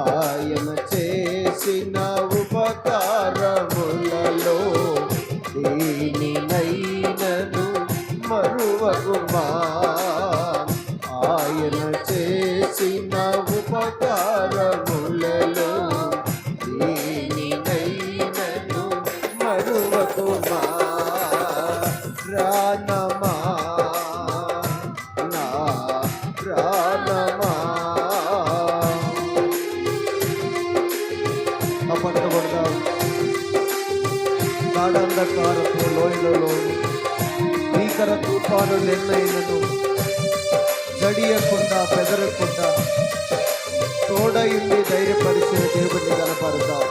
ఆయన చేసిన ఉపకారములలో ఆయన చేసిన ఉపకారము పట్టబడతాం గాఢంధకారపు లోయలలో భీకర తుఫాను నిర్ణయలను జడియకుండా పెదరకుండా తోడయుండి ధైర్యపరిచిన దేవుడిని కనపడతాం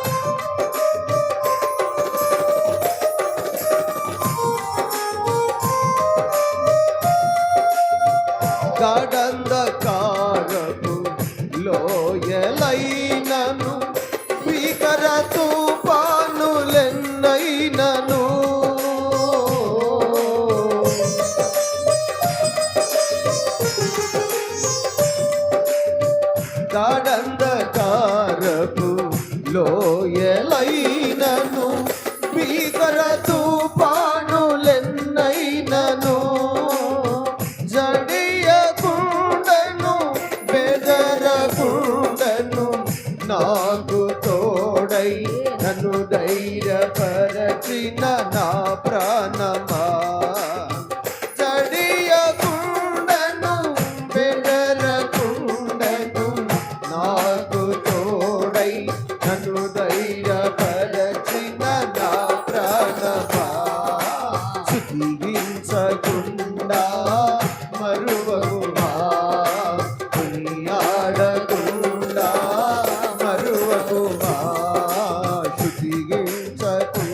i'm tight.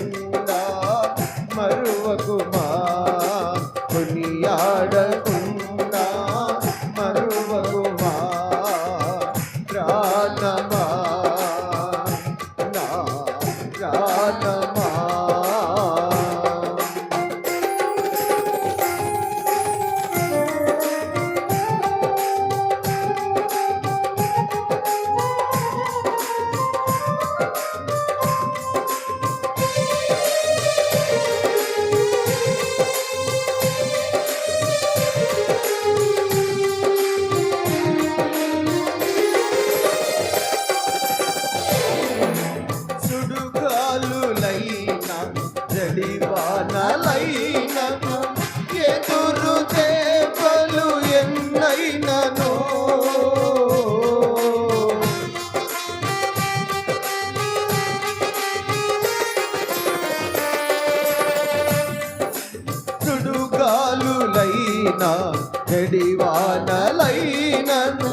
చెడివానలైనను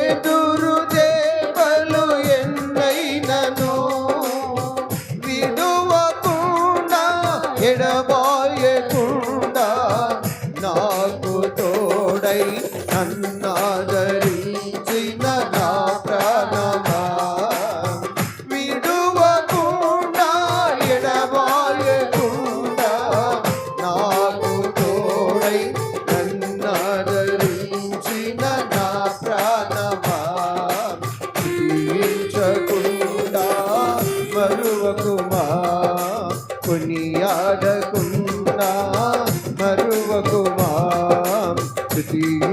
ఎదురు దేవలు ఎన్నైనను విడువకుండా ఎడవ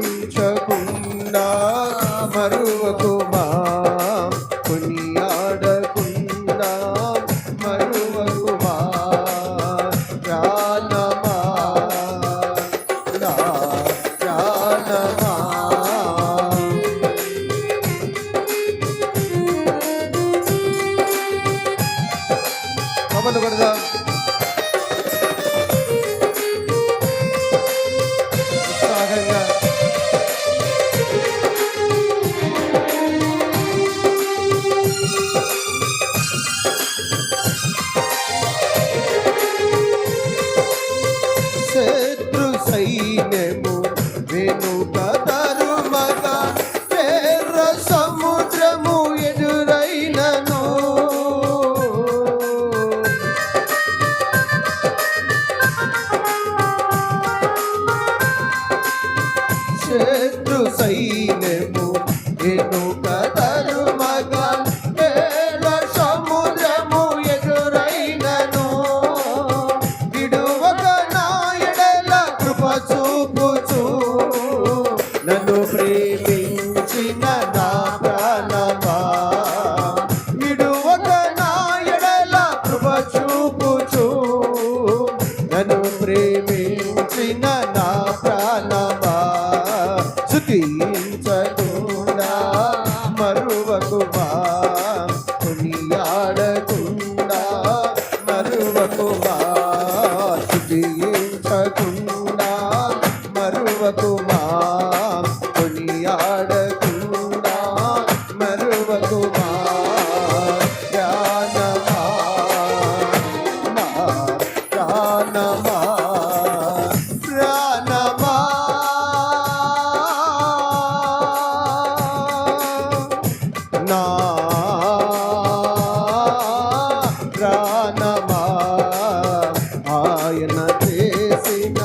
చింతకుండా మరువకుమా చేసిన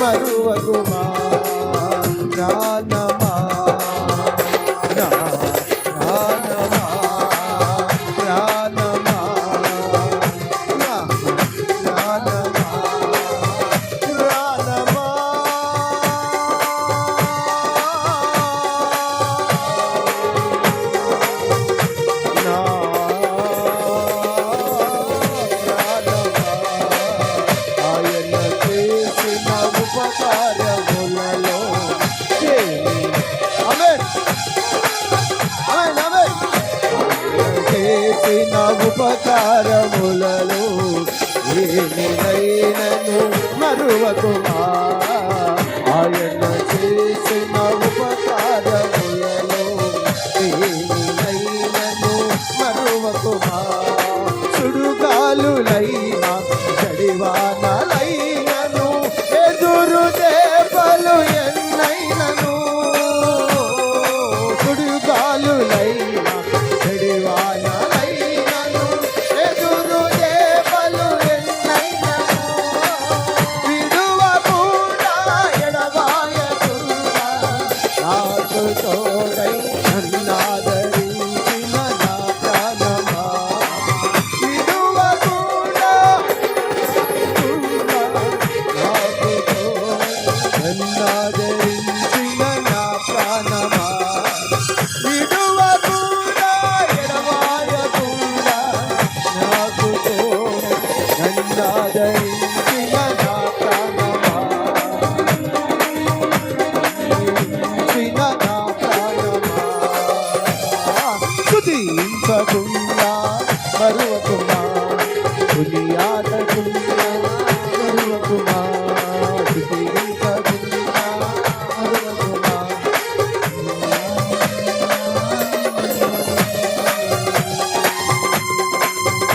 మరువగుమా నానా చేసిన ఉపకారములలో ఏమినైనను మరువకుమా? ఆయన చేసిన ఉపకారములలో ఏమినైనను మరువకుమా? సుడుగాలులై